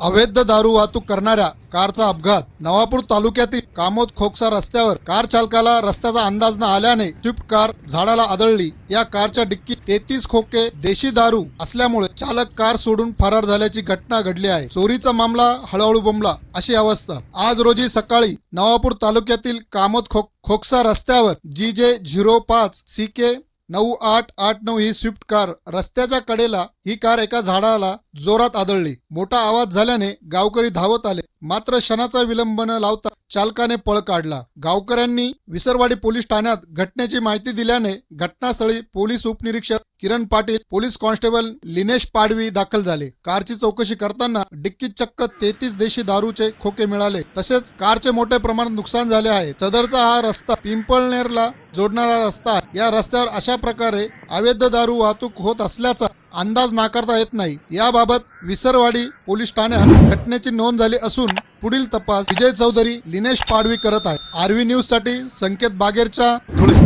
अवैध दारू वाहतूक करणाऱ्या कारचा अपघात. नवापूर तालुक्यातील कामोद खोकसा रस्त्यावर कार चालकाला रस्त्याचा अंदाज न आल्याने स्विफ्ट कार झाडाला आदळली. या कारच्या डिक्कीत तेहतीस खोके देशी दारू असल्यामुळे चालक कार सोडून फरार झाल्याची घटना घडली आहे. चोरीचा मामला हळूहळू बंबला अशी अवस्था. आज रोजी सकाळी नवापूर तालुक्यातील कामोद खो खोकसा रस्त्यावर जी जे झिरो पाच सी के नऊ आठ आठ नऊ ही स्विफ्ट कार रस्त्याच्या कडेला ही कार एका झाडाला जोरात आदळली. मोठा आवाज झाल्याने गावकरी धावत आले. मात्र क्षणाचा विलंब न लावता चालकाने पळ काढला. गावकऱ्यांनी विसरवाडी पोलीस ठाण्यात घटनेची माहिती दिल्याने घटनास्थळी पोलीस उपनिरीक्षक किरण पाटील पोलीस कॉन्स्टेबल लिनेश पाडवी दाखल झाले. कारची चौकशी करताना डिक्कीत चक्क तेहतीस देशी दारूचे खोके मिळाले. तसेच कारचे मोठ्या प्रमाणात नुकसान झाले आहे. सदरचा हा रस्ता पिंपळनेरला जोडणारा रस्ता या रस्त्यावर अशा प्रकारे अवैध दारू वाहतूक होत असल्याचा अंदाज नाकारता येत नाही. याबाबत विसरवाडी पोलीस ठाण्यात घटनेची नोंद झाली असून पुढील तपास विजय चौधरी लिनेश पाडवी करत आहे. आरवी न्यूजसाठी संकेत बागेरच्या धुळे.